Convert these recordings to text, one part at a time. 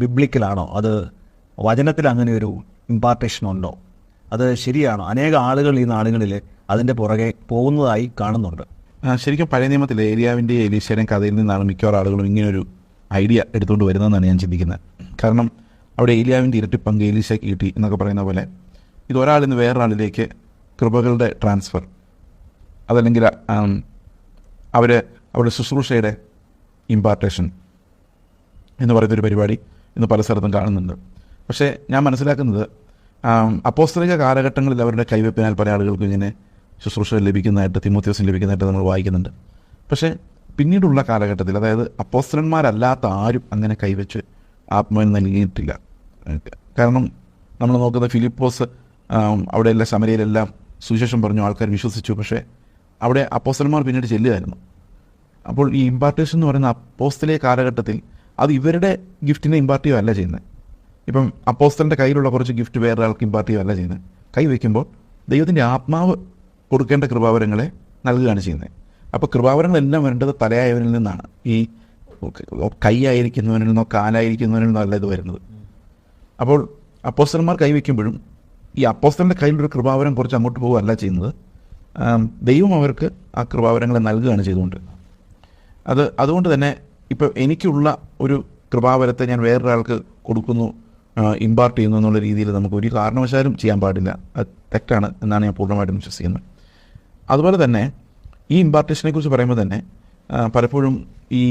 ബിബ്ലിക്കലാണോ അത് വചനത്തിൽ അങ്ങനെ ഒരു ഇമ്പാർട്ടേഷൻ ഉണ്ടോ? അത് ശരിയാണോ? അനേക ആളുകൾ ഈ നാടുകളിൽ അതിന്റെ പുറകെ പോകുന്നതായി കാണുന്നുണ്ട്. ശരിക്കും പഴയ നിയമത്തിൽ ഏരിയാവിന്റെ എലീശ്വരൻ കഥയിൽ നിന്നാണ് മിക്കവാറും ആളുകളും ഇങ്ങനൊരു ഐഡിയ എടുത്തുകൊണ്ട് വരുന്നതെന്നാണ് ഞാൻ ചിന്തിക്കുന്നത്. കാരണം അവിടെ ഏലിയാവിന്റെ ഇരട്ടി പങ്ക് ഏലീശ കിട്ടി എന്നൊക്കെ പറയുന്ന പോലെ ഇത് ഒരാളിൽ നിന്ന് വേറൊരാളിലേക്ക് കൃപകളുടെ ട്രാൻസ്ഫർ അതല്ലെങ്കിൽ അവർ അവരുടെ ശുശ്രൂഷയുടെ ഇമ്പാർട്ടേഷൻ എന്ന് പറയുന്നൊരു പരിപാടി ഇന്ന് പല സ്ഥലത്തും കാണുന്നുണ്ട്. പക്ഷേ ഞാൻ മനസ്സിലാക്കുന്നത് അപ്പോസ്തലിക കാലഘട്ടങ്ങളിൽ അവരുടെ കൈവെപ്പിനാൽ പല ആളുകൾക്കും ഇങ്ങനെ ശുശ്രൂഷ ലഭിക്കുന്നതായിട്ട് തിമോത്യോസിന് ലഭിക്കുന്നതായിട്ട് നമ്മൾ വായിക്കുന്നുണ്ട്. പക്ഷേ പിന്നീടുള്ള കാലഘട്ടത്തിൽ അതായത് അപ്പോസ്തലന്മാരല്ലാത്ത ആരും അങ്ങനെ കൈവച്ച് ആത്മാവിന് നൽകിയിട്ടില്ല. കാരണം നമ്മൾ നോക്കുന്ന ഫിലിപ്പോസ് അവിടെയെല്ലാം ശമരയിലെല്ലാം സുവിശേഷം പറഞ്ഞു ആൾക്കാർ വിശ്വസിച്ചു. പക്ഷേ അവിടെ അപ്പോസ്തലന്മാർ പിന്നീട് ചെല്ലുമായിരുന്നു അപ്പോൾ ഈ ഇമ്പാർട്ടേഷൻ എന്ന് പറയുന്ന അപ്പോസ്തലെ കാലഘട്ടത്തിൽ അത് ഇവരുടെ ഗിഫ്റ്റിനെ ഇമ്പാർട്ട് ചെയ്യുകയല്ല ചെയ്യുന്നത്. ഇപ്പം അപ്പോസ്റ്റലിന്റെ കയ്യിലുള്ള കുറച്ച് ഗിഫ്റ്റ് വേറെ ആൾക്ക് ഇമ്പാർട്ട് ചെയ്യുകയല്ല ചെയ്യുന്നത്. കൈ വയ്ക്കുമ്പോൾ ദൈവത്തിന്റെ ആത്മാവ് കൊടുക്കേണ്ട കൃപാവരങ്ങളെ നൽകുകയാണ് ചെയ്യുന്നത്. അപ്പോൾ കൃപാവരങ്ങളെല്ലാം വരേണ്ടത് തലയായവനിൽ നിന്നാണ്. ഈ കൈ ആയിരിക്കുന്നവനിൽ നിന്നോ കാലായിരിക്കുന്നവനിൽ നിന്നോ അല്ല ഇത് വരുന്നത്. അപ്പോൾ അപ്പോസ്റ്റലന്മാർ കൈവയ്ക്കുമ്പോഴും ഈ അപ്പോസ്റ്റലിന്റെ കയ്യിലൊരു കൃപാവരം കുറച്ച് അങ്ങോട്ട് പോവുകയല്ല ചെയ്യുന്നത്. ദൈവം അവർക്ക് ആ കൃപാവരങ്ങളെ നൽകുകയാണ് ചെയ്തുകൊണ്ട്. അത് അതുകൊണ്ട് തന്നെ ഇപ്പോൾ എനിക്കുള്ള ഒരു കൃപാവരത്തെ ഞാൻ വേറൊരാൾക്ക് കൊടുക്കുന്നു ഇമ്പാർട്ട് ചെയ്യുന്നു എന്നുള്ള രീതിയിൽ നമുക്ക് ഒരു കാരണവശാലും ചെയ്യാൻ പാടില്ല. അത് തെറ്റാണ് എന്നാണ് ഞാൻ പൂർണമായിട്ടും വിശ്വസിക്കുന്നത്. അതുപോലെ തന്നെ ഈ ഇമ്പാർട്ടേഷനെ കുറിച്ച് പറയുമ്പോൾ തന്നെ പലപ്പോഴും ഈ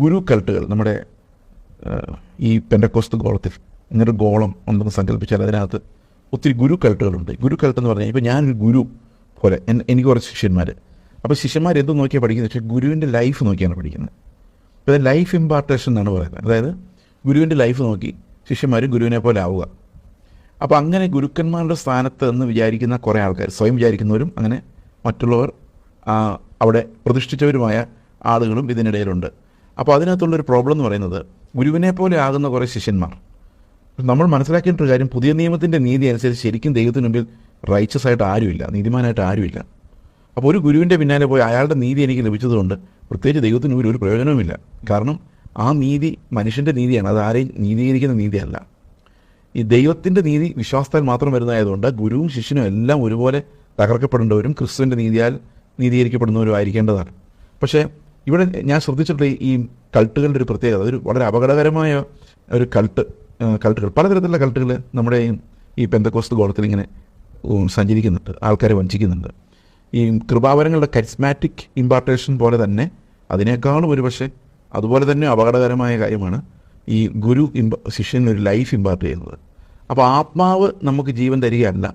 ഗുരു കൾട്ടുകൾ നമ്മുടെ ഈ പെൻഡക്കോസ്ത് ഗോളത്തിൽ ഇങ്ങനൊരു ഗോളം ഉണ്ടെന്ന് സങ്കല്പിച്ചാൽ അതിനകത്ത് ഒത്തിരി ഗുരു കൾട്ടുകളുണ്ട് ഗുരു കൾട്ട് എന്ന് പറഞ്ഞാൽ ഇപ്പോൾ ഞാനൊരു ഗുരു പോലെ എനിക്ക് കുറച്ച് ശിഷ്യന്മാർ അപ്പോൾ ശിഷ്യന്മാർ എന്ത് നോക്കിയാണ് പഠിക്കുന്നത്? പക്ഷേ ഗുരുവിന്റെ ലൈഫ് നോക്കിയാണ് പഠിക്കുന്നത്. ഇത് ലൈഫ് ഇമ്പാർട്ടേഷൻ എന്നാണ് പറയുന്നത്. അതായത് ഗുരുവിന്റെ ലൈഫ് നോക്കി ശിഷ്യന്മാർ ഗുരുവിനെ പോലെ ആവുക. അപ്പോൾ അങ്ങനെ ഗുരുക്കന്മാരുടെ സ്ഥാനത്ത് എന്ന് വിചാരിക്കുന്ന കുറേ ആൾക്കാർ സ്വയം വിചാരിക്കുന്നവരും അങ്ങനെ മറ്റുള്ളവർ അവിടെ പ്രതിഷ്ഠിച്ചവരുമായ ആളുകളും ഇതിനിടയിലുണ്ട്. അപ്പോൾ അതിനകത്തുള്ളൊരു പ്രോബ്ലം എന്ന് പറയുന്നത് ഗുരുവിനെ പോലെ ആകുന്ന കുറേ ശിഷ്യന്മാർ. നമ്മൾ മനസ്സിലാക്കേണ്ട ഒരു കാര്യം പുതിയ നിയമത്തിന്റെ നീതി അനുസരിച്ച് ശരിക്കും ദൈവത്തിന് മുമ്പിൽ റൈച്ചസ് ആയിട്ട് ആരുമില്ല നീതിമാനായിട്ട് ആരുമില്ല. അപ്പോൾ ഒരു ഗുരുവിന്റെ പിന്നാലെ പോയി അയാളുടെ നീതി എനിക്ക് ലഭിച്ചതുകൊണ്ട് പ്രത്യേകിച്ച് ദൈവത്തിന് ഒരു ഒരു പ്രയോജനവുമില്ല. കാരണം ആ നീതി മനുഷ്യന്റെ നീതിയാണ്. അത് ആരെയും നീതീകരിക്കുന്ന നീതിയല്ല. ഈ ദൈവത്തിന്റെ നീതി വിശ്വാസത്താൽ മാത്രം വരുന്നതായതുകൊണ്ട് ഗുരുവും ശിഷ്യനും എല്ലാം ഒരുപോലെ തകർക്കപ്പെടേണ്ടവരും ക്രിസ്തുവിന്റെ നീതിയാൽ നീതീകരിക്കപ്പെടുന്നവരും ആയിരിക്കേണ്ടതാണ്. പക്ഷേ ഇവിടെ ഞാൻ ശ്രദ്ധിച്ചിട്ടുള്ള ഈ കൾട്ടുകളുടെ ഒരു പ്രത്യേകത. ഒരു വളരെ അപകടകരമായ ഒരു കൾട്ട് കൾട്ടുകൾ. പലതരത്തിലുള്ള കൾട്ടുകൾ നമ്മുടെ ഈ- പെന്തക്കോസ്ത് ഗോളത്തിൽ ഇങ്ങനെ സഞ്ചരിക്കുന്നുണ്ട്. ആൾക്കാരെ വഞ്ചിക്കുന്നുണ്ട്. ഈ കൃപാവരങ്ങളുടെ കരിസ്മാറ്റിക് ഇമ്പാർട്ടേഷൻ പോലെ തന്നെ അതിനേക്കാളും ഒരു പക്ഷേ അതുപോലെ തന്നെ അപകടകരമായ കാര്യമാണ് ഈ ഗുരു ഇമ്പ ശിഷ്യന് ഒരു ലൈഫ് ഇമ്പാർട്ട് ചെയ്യുന്നത്. അപ്പോൾ ആത്മാവ് നമുക്ക് ജീവൻ തരികയല്ല.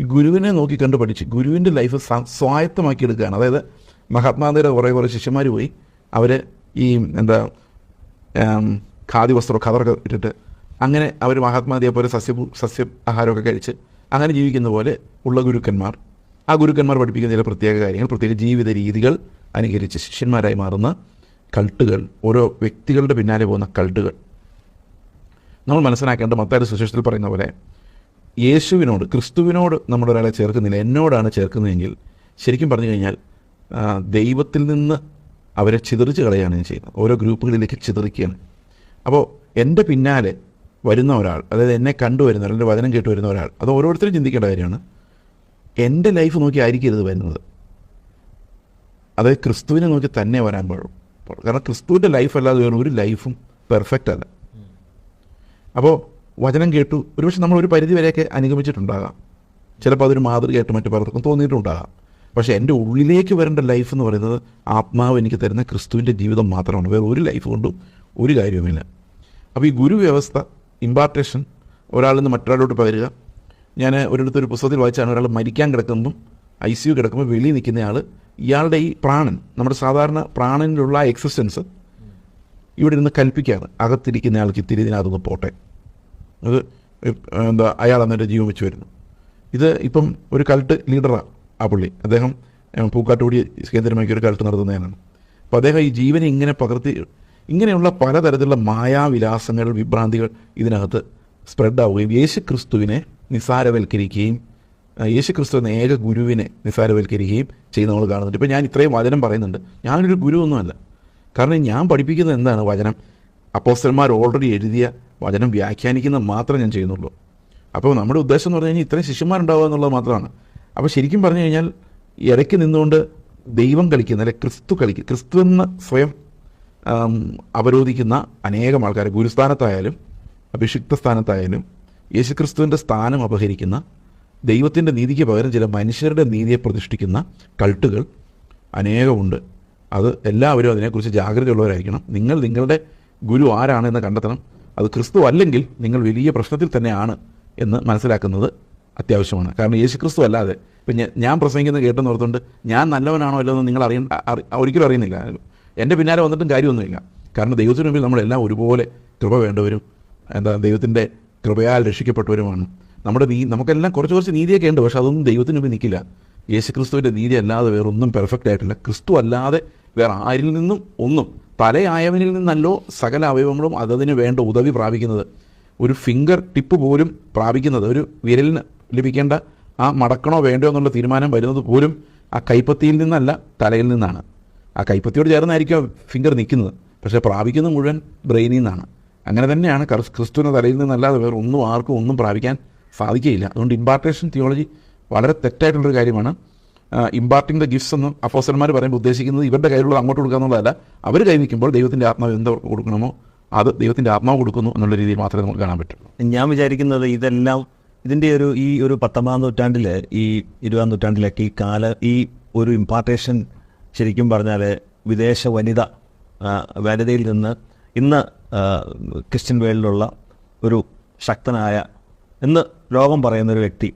ഈ ഗുരുവിനെ നോക്കി കണ്ട് പഠിച്ച് ഗുരുവിന്റെ ലൈഫ് സ്വായത്തമാക്കി എടുക്കുകയാണ് അതായത് മഹാത്മാഗാന്ധിയുടെ കുറേ കുറേ ശിഷ്യന്മാർ പോയി അവർ ഈ എന്താ ഖാദി വസ്ത്രം ഖദറൊക്കെ ഇട്ടിട്ട് അങ്ങനെ അവർ മഹാത്മാഗാന്ധിയെ പോലെ സസ്യ സസ്യ ആഹാരമൊക്കെ കഴിച്ച് അങ്ങനെ ജീവിക്കുന്ന പോലെ ഉള്ള ഗുരുക്കന്മാർ ആ ഗുരുക്കന്മാർ പഠിപ്പിക്കുന്ന ചില പ്രത്യേക കാര്യങ്ങൾ പ്രത്യേക ജീവിത രീതികൾ അനുകരിച്ച് ശിഷ്യന്മാരായി മാറുന്ന കൾട്ടുകൾ ഓരോ വ്യക്തികളുടെ പിന്നാലെ പോകുന്ന കൾട്ടുകൾ. നമ്മൾ മനസ്സിലാക്കേണ്ട മത്തായ സുശേഷത്തിൽ പറയുന്ന പോലെ യേശുവിനോട് ക്രിസ്തുവിനോട് നമ്മൾ ഒരാളെ ചേർക്കുന്നില്ല എന്നോടാണ് ചേർക്കുന്നതെങ്കിൽ ശരിക്കും പറഞ്ഞു കഴിഞ്ഞാൽ ദൈവത്തിൽ നിന്ന് അവരെ ചിതറിച്ച് കളയാണ് ഞാൻ ചെയ്യുന്നത്. ഓരോ ഗ്രൂപ്പുകളിലേക്ക് ചിതറിക്കുകയാണ്. അപ്പോൾ എന്റെ പിന്നാലെ വരുന്ന ഒരാൾ അതായത് എന്നെ കണ്ടുവരുന്ന ഒരാൾ എന്റെ വചനം കേട്ട് വരുന്ന ഒരാൾ അത് ഓരോരുത്തരും ചിന്തിക്കേണ്ട കാര്യമാണ്. എന്റെ ലൈഫ് നോക്കി ആയിരിക്കരുത് വരുന്നത്. അതായത് ക്രിസ്തുവിനെ നോക്കി തന്നെ വരാൻ പാടും. കാരണം ക്രിസ്തുവിന്റെ ലൈഫ് അല്ലാതെ വേറെ ഒരു ലൈഫും പെർഫെക്റ്റ് അല്ല. അപ്പോൾ വചനം കേട്ടു. ഒരുപക്ഷെ നമ്മൾ ഒരു പരിധി വരെയൊക്കെ അനുഗമിച്ചിട്ടുണ്ടാകാം. ചിലപ്പോൾ അതൊരു മാതൃകയായിട്ട് മറ്റു പലർക്കും തോന്നിയിട്ടുണ്ടാകാം. പക്ഷേ എന്റെ ഉള്ളിലേക്ക് വരേണ്ട ലൈഫ് എന്ന് പറയുന്നത് ആത്മാവ് എനിക്ക് തരുന്ന ക്രിസ്തുവിന്റെ ജീവിതം മാത്രമാണ്. വേറെ ഒരു ലൈഫ് കൊണ്ടും ഒരു കാര്യവുമില്ല. അപ്പോൾ ഈ ഗുരു വ്യവസ്ഥ ഇമ്പാർട്ടേഷൻ ഒരാളിൽ നിന്ന് മറ്റൊരാളോട്ട് പകരുക ഞാൻ ഒരിടത്ത് ഒരു പുസ്തകത്തിൽ വായിച്ചാണ് ഒരാൾ മരിക്കാൻ കിടക്കുമ്പം ഐ സി യു കിടക്കുമ്പോൾ വെളിയിൽ നിൽക്കുന്നയാൾ ഇയാളുടെ ഈ പ്രാണൻ നമ്മുടെ സാധാരണ പ്രാണനിലുള്ള എക്സിസ്റ്റൻസ് ഇവിടെ ഇരുന്ന് കൽപ്പിക്കുകയാണ് അകത്തിരിക്കുന്ന ആൾക്ക് ഇത്തിരി ഇതിനകത്തുനിന്ന് പോട്ടെ. അത് എന്താ അയാൾ അന്നേരം ജീവൻ വെച്ച് വരുന്നു. ഇത് ഇപ്പം ഒരു കൾട്ട് ലീഡറാണ് ആ പുള്ളി. അദ്ദേഹം പൂക്കാട്ടുകൂടി കേന്ദ്രമാക്കി ഒരു കൾട്ട് നടത്തുന്നതിനാണ് അപ്പോൾ അദ്ദേഹം ഈ ജീവനെ ഇങ്ങനെ പകർത്തി ഇങ്ങനെയുള്ള പലതരത്തിലുള്ള മായാവിലാസങ്ങൾ വിഭ്രാന്തികൾ ഇതിനകത്ത് സ്പ്രെഡ് ആവുകയും യേശു ക്രിസ്തുവിനെ നിസാരവൽക്കരിക്കുകയും ആ, യേശു ക്രിസ്തു എന്ന ഏക ഗുരുവിനെ നിസാരവൽക്കരിക്കുകയും ചെയ്യുന്ന നമ്മൾ കാണുന്നുണ്ട്. ഇപ്പോൾ ഞാൻ ഇത്രയും വചനം പറയുന്നുണ്ട്. ഞാനൊരു ഗുരു ഒന്നുമല്ല കാരണം ഞാൻ പഠിപ്പിക്കുന്നത് എന്താണ് വചനം? അപ്പോസ്റ്റന്മാർ ഓൾറെഡി എഴുതിയ വചനം വ്യാഖ്യാനിക്കുന്നത് മാത്രമേ ഞാൻ ചെയ്യുന്നുള്ളൂ. അപ്പോൾ നമ്മുടെ ഉദ്ദേശം എന്ന് പറഞ്ഞു കഴിഞ്ഞാൽ ഇത്രയും ശിഷ്യന്മാരുണ്ടാവുക എന്നുള്ളത് മാത്രമാണ്. അപ്പോൾ ശരിക്കും പറഞ്ഞു കഴിഞ്ഞാൽ ഇടയ്ക്ക് നിന്നുകൊണ്ട് ദൈവം കളിക്കുന്ന അല്ലെ ക്രിസ്തു കളിക്കുക ക്രിസ്തു എന്ന് സ്വയം അവരോധിക്കുന്ന അനേകം ആൾക്കാർ ഗുരുസ്ഥാനത്തായാലും അഭിഷിക്ത സ്ഥാനത്തായാലും യേശുക്രിസ്തുവിന്റെ സ്ഥാനം അപഹരിക്കുന്ന ദൈവത്തിന്റെ നീതിക്ക് പകരം ചില മനുഷ്യരുടെ നീതിയെ പ്രതിഷ്ഠിക്കുന്ന കൾട്ടുകൾ അനേകമുണ്ട്. അത് എല്ലാവരും അതിനെക്കുറിച്ച് ജാഗ്രതയുള്ളവരായിരിക്കണം. നിങ്ങൾ നിങ്ങളുടെ ഗുരു ആരാണ് എന്ന് കണ്ടെത്തണം. അത് ക്രിസ്തു അല്ലെങ്കിൽ നിങ്ങൾ വലിയ പ്രശ്നത്തിൽ തന്നെയാണ് എന്ന് മനസ്സിലാക്കുന്നത് അത്യാവശ്യമാണ്. കാരണം യേശു ക്രിസ്തു അല്ലാതെ. ഇപ്പം ഞാൻ പ്രസംഗിക്കുന്ന പ്രസംഗിക്കുന്നത് കേട്ടെന്ന് ഓർത്തുകൊണ്ട് ഞാൻ നല്ലവനാണോ അല്ലോ എന്ന് നിങ്ങൾ അറിയ അറി- ഒരിക്കലും അറിയുന്നില്ല. എന്റെ പിന്നാലെ വന്നിട്ടും കാര്യമൊന്നുമില്ല. കാരണം ദൈവത്തിന് മുമ്പിൽ നമ്മളെല്ലാം ഒരുപോലെ കൃപ വേണ്ടവരും എന്താ ദൈവത്തിന്റെ കൃപയാൽ രക്ഷിക്കപ്പെട്ടവരുമാണ്. നമ്മുടെ നീ നമുക്കെല്ലാം കുറച്ച് കുറച്ച് നീതിയൊക്കെ ഉണ്ട് പക്ഷേ അതൊന്നും ദൈവത്തിന് മുമ്പ് നിൽക്കില്ല. യേശു ക്രിസ്തുവിന്റെ നീതി അല്ലാതെ വേറെ ഒന്നും പെർഫെക്റ്റ് ആയിട്ടില്ല. ക്രിസ്തു അല്ലാതെ വേറെ ആരിൽ നിന്നും ഒന്നും തലയായവനിൽ നിന്നല്ലോ സകല അവയവങ്ങളും അതതിന് വേണ്ട ഉദവി പ്രാപിക്കുന്നത്. ഒരു ഫിംഗർ ടിപ്പ് പോലും പ്രാപിക്കുന്നത് ഒരു വിരലിന് ലഭിക്കേണ്ട ആ മടക്കണോ വേണ്ടോ എന്നുള്ള തീരുമാനം വരുന്നത് പോലും ആ കൈപ്പത്തിയിൽ നിന്നല്ല തലയിൽ നിന്നാണ്. ആ കൈപ്പത്തിയോട് ചേർന്നായിരിക്കും ഫിംഗർ നിൽക്കുന്നത്. പക്ഷേ പ്രാപിക്കുന്നത് മുഴുവൻ ബ്രെയിനിൽ നിന്നാണ്. അങ്ങനെ തന്നെയാണ് കർ ക്രിസ്തുവിന്റെ തലയിൽ നിന്നല്ലാതെ വേറെ ഒന്നും ആർക്കും ഒന്നും പ്രാപിക്കാൻ സാധിക്കുകയില്ല. അതുകൊണ്ട് ഇമ്പാർട്ടേഷൻ തിയോളജി വളരെ തെറ്റായിട്ടുള്ളൊരു കാര്യമാണ്. ഇമ്പാർട്ടിംഗ് ദ ഗിഫ്റ്റ്സ് എന്ന് അപ്പോസന്മാർ പറയുമ്പോൾ ഉദ്ദേശിക്കുന്നത് ഇവരുടെ കയ്യിലുള്ളത് അങ്ങോട്ട് കൊടുക്കുക എന്നുള്ളതല്ല. അവർ കൈവയ്ക്കുമ്പോൾ ദൈവത്തിന്റെ ആത്മാവ് എന്തോ കൊടുക്കണമോ അത് ദൈവത്തിന്റെ ആത്മാവ് കൊടുക്കുന്നു എന്നുള്ള രീതിയിൽ മാത്രമേ നമുക്ക് കാണാൻ പറ്റുള്ളൂ ഞാൻ വിചാരിക്കുന്നത് ഇതെല്ലാം ഇതിന്റെ ഒരു ഈ ഒരു പത്തൊമ്പതാം നൂറ്റാണ്ടിൽ ഈ ഇരുപതാം നൂറ്റാണ്ടിലൊക്കെ ഈ കാല ഈ ഒരു ഇമ്പാർട്ടേഷൻ ശരിക്കും പറഞ്ഞാൽ വിദേശ വനിത വനിതയിൽ നിന്ന് ഇന്ന് ക്രിസ്ത്യൻ വേൾഡിലുള്ള ഒരു ശക്തനായ എന്ന് ലോകം പറയുന്ന ഒരു വ്യക്തി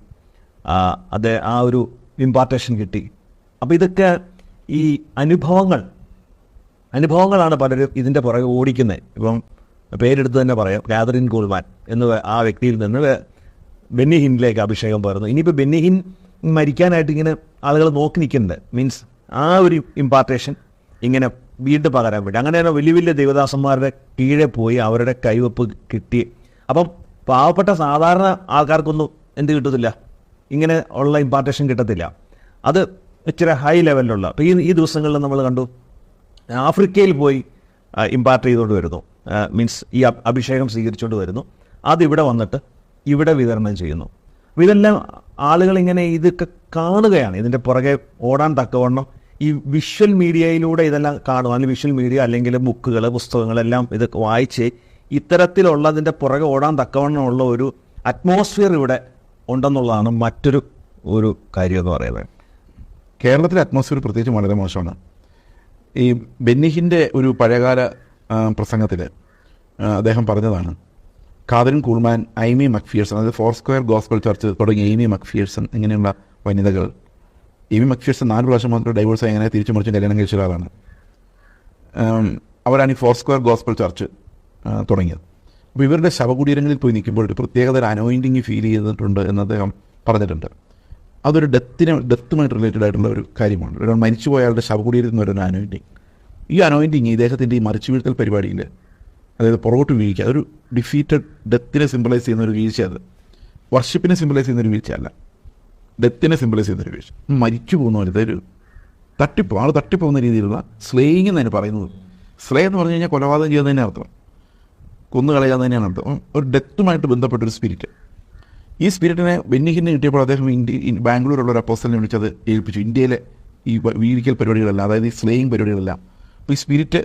അത് ആ ഒരു ഇമ്പാർട്ടേഷൻ കിട്ടി. അപ്പോൾ ഇതൊക്കെ ഈ അനുഭവങ്ങൾ അനുഭവങ്ങളാണ് പലരും ഇതിന്റെ പുറകെ ഓടിക്കുന്നത് ഇപ്പം പേരെടുത്ത് തന്നെ പറയാം ഗാദറിൻ ഗോൾമാൻ എന്ന് ആ വ്യക്തിയിൽ നിന്ന് ബെന്നിഹിനിലേക്ക് അഭിഷേകം പകർന്നു. ഇനിയിപ്പോൾ ബെന്നി ഹിൻ മരിക്കാനായിട്ട് ഇങ്ങനെ ആളുകൾ നോക്കി നിൽക്കുന്നുണ്ട്. മീൻസ് ആ ഒരു ഇമ്പാർട്ടേഷൻ ഇങ്ങനെ വീണ്ടും പകരാൻ വേണ്ടി. അങ്ങനെ തന്നെ വലിയ വലിയ ദേവദാസന്മാരുടെ കീഴെ പോയി അവരുടെ കൈവപ്പ് കിട്ടി. അപ്പം പാവപ്പെട്ട സാധാരണ ആൾക്കാർക്കൊന്നും എന്ത് കിട്ടത്തില്ല? ഇങ്ങനെ ഉള്ള ഇമ്പാർട്ടേഷൻ കിട്ടത്തില്ല. അത് ഇച്ചിരി ഹൈ ലെവലിലുള്ള അപ്പോൾ ഈ ഈ ദിവസങ്ങളിൽ നമ്മൾ കണ്ടു ആഫ്രിക്കയിൽ പോയി ഇമ്പാർട്ട് ചെയ്തുകൊണ്ട് വരുന്നു. മീൻസ് ഈ അഭിഷേകം സ്വീകരിച്ചുകൊണ്ട് വരുന്നു. അതിവിടെ വന്നിട്ട് ഇവിടെ വിതരണം ചെയ്യുന്നു. അപ്പോൾ ഇതെല്ലാം ആളുകൾ ഇങ്ങനെ ഇതൊക്കെ കാണുകയാണ്. ഇതിന്റെ പുറകെ ഓടാൻ തക്കവണ്ണം ഈ വിഷ്വൽ മീഡിയയിലൂടെ ഇതെല്ലാം കാണും. അല്ലെങ്കിൽ വിഷ്വൽ മീഡിയ അല്ലെങ്കിൽ ബുക്കുകൾ പുസ്തകങ്ങളെല്ലാം ഇത് വായിച്ച് ഇത്തരത്തിലുള്ളതിന്റെ പുറകെ ഓടാൻ തക്കവണ്ണമുള്ള ഒരു അറ്റ്മോസ്ഫിയർ ഇവിടെ ഉണ്ടെന്നുള്ളതാണ് മറ്റൊരു ഒരു കാര്യം എന്ന് പറയുന്നത്. കേരളത്തിലെ അറ്റ്മോസ്ഫിയർ പ്രത്യേകിച്ച് വളരെ മോശമാണ്. ഈ ബെന്നിഹിന്റെ ഒരു പഴയകാല പ്രസംഗത്തിൽ അദ്ദേഹം പറഞ്ഞതാണ് കാതറിൻ കൂൾമാൻ ഐമി മക്ഫിയേഴ്സൺ അതായത് ഫോർ സ്ക്വയർ ഗോസ്ബൽ ചർച്ച് തുടങ്ങിയ ഐമി മക്ഫിയേഴ്സൺ ഇങ്ങനെയുള്ള വനിതകൾ എമി മക്ഫിയേഴ്സൺ നാല് പ്രാവശ്യം മാത്രം ഡൈവോഴ്സ് ആയി അങ്ങനെ തിരിച്ചു മറിച്ച് കല്യാണം കഴിച്ച ഒരാളാണ്. അവരാണ് ഈ ഫോർ സ്ക്വയർ ഗോസ്പൽ ചർച്ച് തുടങ്ങിയത്. അപ്പോൾ ഇവരുടെ ശവകുടീരങ്ങളിൽ പോയി നിൽക്കുമ്പോൾ ഒരു പ്രത്യേകത ഒരു അനോയിന്റിങ് ഫീൽ ചെയ്തിട്ടുണ്ട് എന്ന് അദ്ദേഹം പറഞ്ഞിട്ടുണ്ട്. അതൊരു ഡെത്തിനെ ഡെത്തുമായിട്ട് റിലേറ്റഡ് ആയിട്ടുള്ള ഒരു കാര്യമാണ്. ഒരാൾ മരിച്ചു ആളുടെ ശവകുടീരത്തിൽ നിന്ന് വരുന്ന അനോയിന്റിങ് ഈ അനോയിന്റിങ് ഇദ്ദേഹത്തിന്റെ ഈ മരിച്ചു വീഴ്ത്തൽ പരിപാടിയിൽ അതായത് പുറകോട്ട് വീഴ്ച അതൊരു ഡിഫീറ്റഡ് ഡെത്തിനെ സിംബലൈസ് ചെയ്യുന്ന ഒരു വീഴ്ച അത്. വർഷിപ്പിനെ സിംബലൈസ് ചെയ്യുന്ന ഒരു വീഴ്ചയല്ല ഡെത്തിനെ സിംബലൈസ് ചെയ്യുന്ന ഒരു വീഴ്ച മരിച്ചു പോകുന്ന പോലെ. ഇതൊരു തട്ടിപ്പ് ആൾ തട്ടിപ്പോകുന്ന രീതിയിലുള്ള സ്ലേയിങ് എന്നതിന് പറയുന്നത്. സ്ലേ എന്ന് പറഞ്ഞു കഴിഞ്ഞാൽ കൊലപാതകം ചെയ്യുന്നതിനെ അർത്ഥം. കുന്നു കളയാൻ തന്നെയാണ് അർത്ഥം. ഒരു ഡെത്തുമായിട്ട് ബന്ധപ്പെട്ട ഒരു സ്പിരിറ്റ് ഈ സ്പിരിറ്റിനെ ബെന്നിഹിനെ കിട്ടിയപ്പോൾ അദ്ദേഹം ഇന്ത്യ ബാംഗ്ലൂരുള്ള ഒരു അപ്പോസ്റ്റലിനെ വിളിച്ചത് ഏൽപ്പിച്ചു. ഇന്ത്യയിലെ ഈ വീഴിക്കൽ പരിപാടികളെല്ലാം അതായത് ഈ സ്ലേയിങ് പരിപാടികളെല്ലാം. അപ്പോൾ ഈ സ്പിരിറ്റ്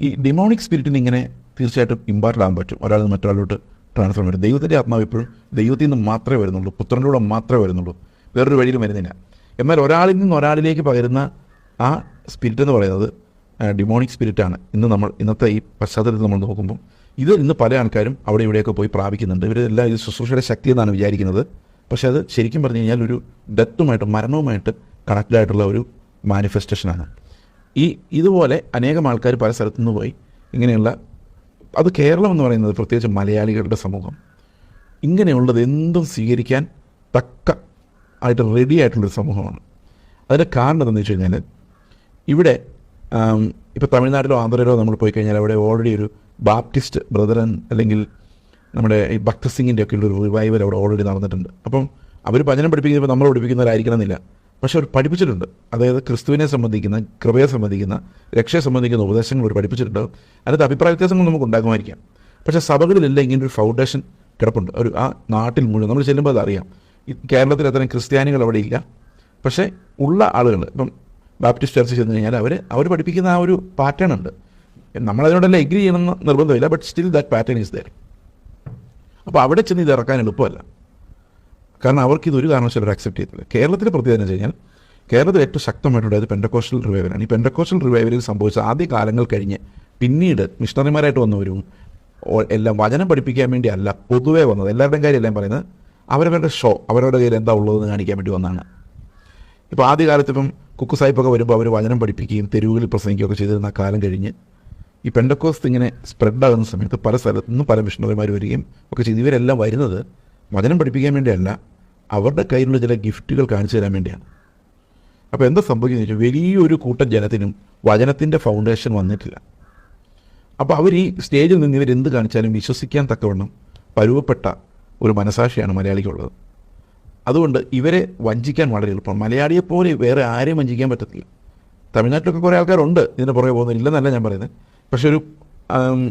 ഈ ഡിമോണിക് സ്പിരിറ്റിന് ഇങ്ങനെ തീർച്ചയായിട്ടും ഇമ്പാർട്ടന്റ് ആകാൻ പറ്റും. ഒരാളിൽ നിന്ന് മറ്റൊരാളിലോട്ട് ട്രാൻസ്ഫർ വരും. ദൈവത്തിന്റെ ആത്മാവ് എപ്പോഴും ദൈവത്തിൽ നിന്ന് മാത്രമേ വരുന്നുള്ളൂ. പുത്രനിലൂടെ മാത്രമേ വരുന്നുള്ളൂ. വേറൊരു വഴിയിലും വരുന്നില്ല. എന്നാൽ ഒരാളിൽ നിന്ന് ഒരാളിലേക്ക് പകരുന്ന ആ സ്പിരിറ്റ് എന്ന് പറയുന്നത് ഡിമോണിക് സ്പിരിറ്റാണ് ഇന്ന് നമ്മൾ ഇന്നത്തെ ഈ പശ്ചാത്തലത്തിൽ നമ്മൾ നോക്കുമ്പോൾ ഇത് ഇന്ന് പല ആൾക്കാരും അവിടെ ഇവിടെയൊക്കെ പോയി പ്രാപിക്കുന്നുണ്ട്. ഇവരെല്ലാം ഇത് ശുശ്രൂഷയുടെ ശക്തി എന്നാണ് വിചാരിക്കുന്നത്. പക്ഷെ അത് ശരിക്കും പറഞ്ഞു കഴിഞ്ഞാൽ ഒരു ഡെത്തുമായിട്ട് മരണവുമായിട്ട് കണക്റ്റഡ് ആയിട്ടുള്ള ഒരു മാനിഫെസ്റ്റേഷനാണ് ഈ ഇതുപോലെ അനേകം ആൾക്കാർ പല സ്ഥലത്തു നിന്ന് പോയി ഇങ്ങനെയുള്ള അത് കേരളം എന്ന് പറയുന്നത് പ്രത്യേകിച്ച് മലയാളികളുടെ സമൂഹം. ഇങ്ങനെയുള്ളത് എന്തും സ്വീകരിക്കാൻ തക്ക ആയിട്ട് റെഡി ആയിട്ടുള്ളൊരു സമൂഹമാണ്. അതിന്റെ കാരണം എന്താണെന്ന് വെച്ച് കഴിഞ്ഞാൽ ഇവിടെ ഇപ്പോൾ തമിഴ്നാട്ടിലോ ആന്ധ്രയിലോ നമ്മൾ പോയി കഴിഞ്ഞാൽ അവിടെ ഓൾറെഡി ഒരു ബാപ്റ്റിസ്റ്റ് ബ്രദറൻ അല്ലെങ്കിൽ നമ്മുടെ ഈ ഭക്ത സിംഗിന്റെ ഒക്കെ ഉള്ളൊരു റിവൈവൽ അവിടെ ഓൾറെഡി നടന്നിട്ടുണ്ട്. അപ്പം അവർ ഭജനം പഠിപ്പിക്കുമ്പോൾ നമ്മൾ പഠിപ്പിക്കുന്നവരായിരിക്കണം എന്നില്ല പക്ഷെ അവർ പഠിപ്പിച്ചിട്ടുണ്ട്. അതായത് ക്രിസ്തുവിനെ സംബന്ധിക്കുന്ന കൃപയെ സംബന്ധിക്കുന്ന രക്ഷയെ സംബന്ധിക്കുന്ന ഉപദേശങ്ങൾ അവർ പഠിപ്പിച്ചിട്ടുണ്ട്. അതിനകത്ത് അഭിപ്രായ വ്യത്യാസങ്ങൾ നമുക്ക് ഉണ്ടാകുമായിരിക്കാം. പക്ഷേ സഭകളിലെല്ലാം ഇങ്ങനെ ഒരു ഫൗണ്ടേഷൻ കിടപ്പുണ്ട്. ഒരു ആ നാട്ടിൽ മുഴുവൻ നമ്മൾ ചെല്ലുമ്പോൾ അതറിയാം. കേരളത്തിൽ അത്തരം ക്രിസ്ത്യാനികൾ അവിടെ ഇല്ല. പക്ഷേ ഉള്ള ആളുകൾ ഇപ്പം ബാപ്റ്റിസ്റ്റ് ചർച്ച് ചെന്ന് കഴിഞ്ഞാൽ അവർ അവർ പഠിപ്പിക്കുന്ന ആ ഒരു പാറ്റേൺ ഉണ്ട്. നമ്മളതിനോടെല്ലാം എഗ്രി ചെയ്യണമെന്ന് നിർബന്ധമില്ല but still that pattern is there അപ്പോൾ അവിടെ ചെന്ന് ഇത് ഇറക്കാൻ എളുപ്പമല്ല. കാരണം അവർക്ക് ഇതൊരു കാരണവശാലും അക്സെപ്റ്റ് ചെയ്തില്ല കേരളത്തിൽ പ്രത്യേകത എന്ന് വെച്ച് കഴിഞ്ഞാൽ കേരളത്തിൽ ഏറ്റവും ശക്തമായിട്ടുണ്ടായത് പെൻഡക്കോസ്റ്റൽ റിവൈവലാണ് ഈ പെൻഡക്കോസ്റ്റൽ റിവൈവലിൽ സംഭവിച്ച ആദ്യ കാലങ്ങൾ കഴിഞ്ഞ് പിന്നീട് മിഷണറിമാരായിട്ട് വന്നവരും എല്ലാം വചനം പഠിപ്പിക്കാൻ വേണ്ടിയല്ല പൊതുവേ വന്നത്. എല്ലാവരുടെയും കാര്യം എല്ലാം പറയുന്നത്? അവരവരുടെ ഷോ അവരവരുടെ കയ്യിൽ എന്താ ഉള്ളതെന്ന് കാണിക്കാൻ വേണ്ടി വന്നാണ്. ഇപ്പോൾ ആദ്യകാലത്ത് ഇപ്പം കുക്കു സാഹിബൊക്കെ വരുമ്പോൾ അവർ വചനം പഠിപ്പിക്കുകയും തെരുവുകളിൽ പ്രസംഗിക്കുകയൊക്കെ ചെയ്തിരുന്ന കാലം കഴിഞ്ഞ് ഈ പെൻഡക്കോസ്റ്റ് ഇങ്ങനെ സ്പ്രെഡ് ആകുന്ന സമയത്ത് പല സ്ഥലത്തു നിന്നും പല മിഷണറിമാർ വരികയും ഒക്കെ ചെയ്ത് ഇവരെല്ലാം വരുന്നത് വചനം പഠിപ്പിക്കാൻ വേണ്ടിയല്ല അവരുടെ കയ്യിലുള്ള ചില ഗിഫ്റ്റുകൾ കാണിച്ചു തരാൻ വേണ്ടിയാണ്. അപ്പോൾ എന്താ സംഭവിക്കുന്നത് വെച്ചാൽ വലിയൊരു കൂട്ടം ജനത്തിനും വചനത്തിന്റെ ഫൗണ്ടേഷൻ വന്നിട്ടില്ല. അപ്പോൾ അവർ ഈ സ്റ്റേജിൽ നിന്ന് ഇവരെന്ത് കാണിച്ചാലും വിശ്വസിക്കാൻ തക്കവണ്ണം പരുവപ്പെട്ട ഒരു മനസാക്ഷിയാണ് മലയാളിക്കുള്ളത്. അതുകൊണ്ട് ഇവരെ വഞ്ചിക്കാൻ വളരെ എളുപ്പം. മലയാളിയെ പോലെ വേറെ ആരെയും വഞ്ചിക്കാൻ പറ്റത്തില്ല. തമിഴ്നാട്ടിലൊക്കെ കുറേ ആൾക്കാരുണ്ട്. ഇതിന് പുറകെ പോകുന്നില്ലെന്നല്ല ഞാൻ പറയുന്നത്. പക്ഷെ ഒരു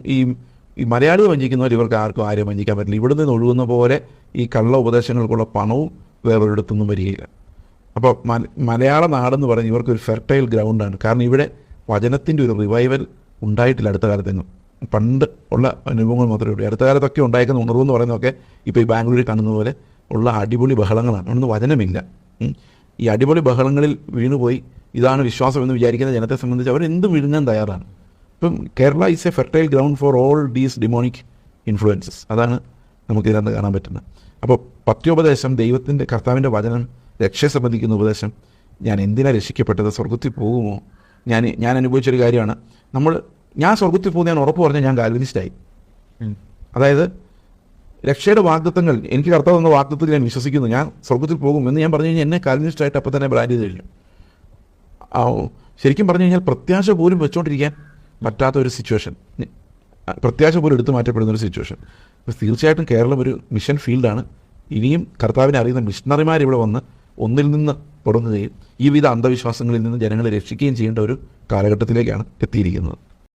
ഈ ഈ മലയാളിയെ വഞ്ചിക്കുന്നവർ ഇവർക്ക് ആർക്കും ആരെയും വഞ്ചിക്കാൻ പറ്റില്ല. ഇവിടെ നിന്ന് ഒഴുകുന്ന പോലെ ഈ കള്ള ഉപദേശങ്ങൾക്കുള്ള പണവും വേറൊരിടത്തുനിന്നും വരികയില്ല. അപ്പോൾ മല- മലയാള നാടെന്ന് പറഞ്ഞ് ഇവർക്കൊരു ഫെർട്ടൈൽ ഗ്രൗണ്ടാണ് കാരണം ഇവിടെ വചനത്തിന്റെ ഒരു റിവൈവൽ ഉണ്ടായിട്ടില്ല അടുത്ത കാലത്തെങ്ങും. പണ്ട് ഉള്ള അനുഭവങ്ങൾ മാത്രമേ ഉള്ളൂ. അടുത്ത കാലത്തൊക്കെ ഉണ്ടായിരിക്കുന്ന ഉണർവ് എന്ന് പറയുന്നതൊക്കെ ഇപ്പോൾ ഈ ബാംഗ്ലൂരിൽ കാണുന്ന പോലെ ഉള്ള അടിപൊളി ബഹളങ്ങളാണ്. അതൊന്നും വചനമില്ല. ഈ അടിപൊളി ബഹളങ്ങളിൽ വീണുപോയി ഇതാണ് വിശ്വാസം എന്ന് വിചാരിക്കുന്ന ജനത്തെ സംബന്ധിച്ച് അവർ എന്തും വിഴുങ്ങാൻ തയ്യാറാണ്? ഇപ്പം Kerala is a fertile ground for all these demonic influences അതാണ് നമുക്കിതിനകത്ത് കാണാൻ പറ്റുന്നത്. അപ്പോൾ പത്യോപദേശം ദൈവത്തിന്റെ കർത്താവിന്റെ വചനം രക്ഷയെ സംബന്ധിക്കുന്ന ഉപദേശം ഞാൻ എന്തിനാണ് രക്ഷിക്കപ്പെട്ടത്? സ്വർഗത്തിൽ പോകുമോ? ഞാൻ ഞാൻ അനുഭവിച്ചൊരു കാര്യമാണ്. നമ്മൾ ഞാൻ സ്വർഗത്തിൽ പോകുന്ന ഞാൻ ഉറപ്പ് പറഞ്ഞാൽ ഞാൻ കാൽവിനിസ്റ്റായി അതായത് രക്ഷയുടെ വാഗ്ദത്തങ്ങൾ എനിക്ക് കർത്താവ് എന്ന വാഗ്ദത്തത്തിൽ ഞാൻ വിശ്വസിക്കുന്നു. ഞാൻ സ്വർഗത്തിൽ പോകും എന്ന് ഞാൻ പറഞ്ഞു കഴിഞ്ഞാൽ എന്നെ കാൽവിനിസ്റ്റായിട്ട് അപ്പം തന്നെ ബ്രാൻഡ് ചെയ്ത് കഴിഞ്ഞു. ആ, ശരിക്കും പറഞ്ഞു കഴിഞ്ഞാൽ പ്രത്യാശ പോലും വെച്ചുകൊണ്ടിരിക്കാൻ പറ്റാത്ത ഒരു സിറ്റുവേഷൻ പ്രത്യാശ പോലും എടുത്തു മാറ്റപ്പെടുന്ന ഒരു സിറ്റുവേഷൻ അപ്പോൾ തീർച്ചയായിട്ടും കേരളം ഒരു മിഷൻ ഫീൽഡാണ് ഇനിയും കർത്താവിനെ അറിയുന്ന മിഷണറിമാർ ഇവിടെ വന്ന് ഒന്നിൽ നിന്ന് തുടങ്ങുകയും ഈ വിധ അന്ധവിശ്വാസങ്ങളിൽ നിന്ന് ജനങ്ങളെ രക്ഷിക്കുകയും ചെയ്യേണ്ട ഒരു കാലഘട്ടത്തിലേക്കാണ് എത്തിയിരിക്കുന്നത്.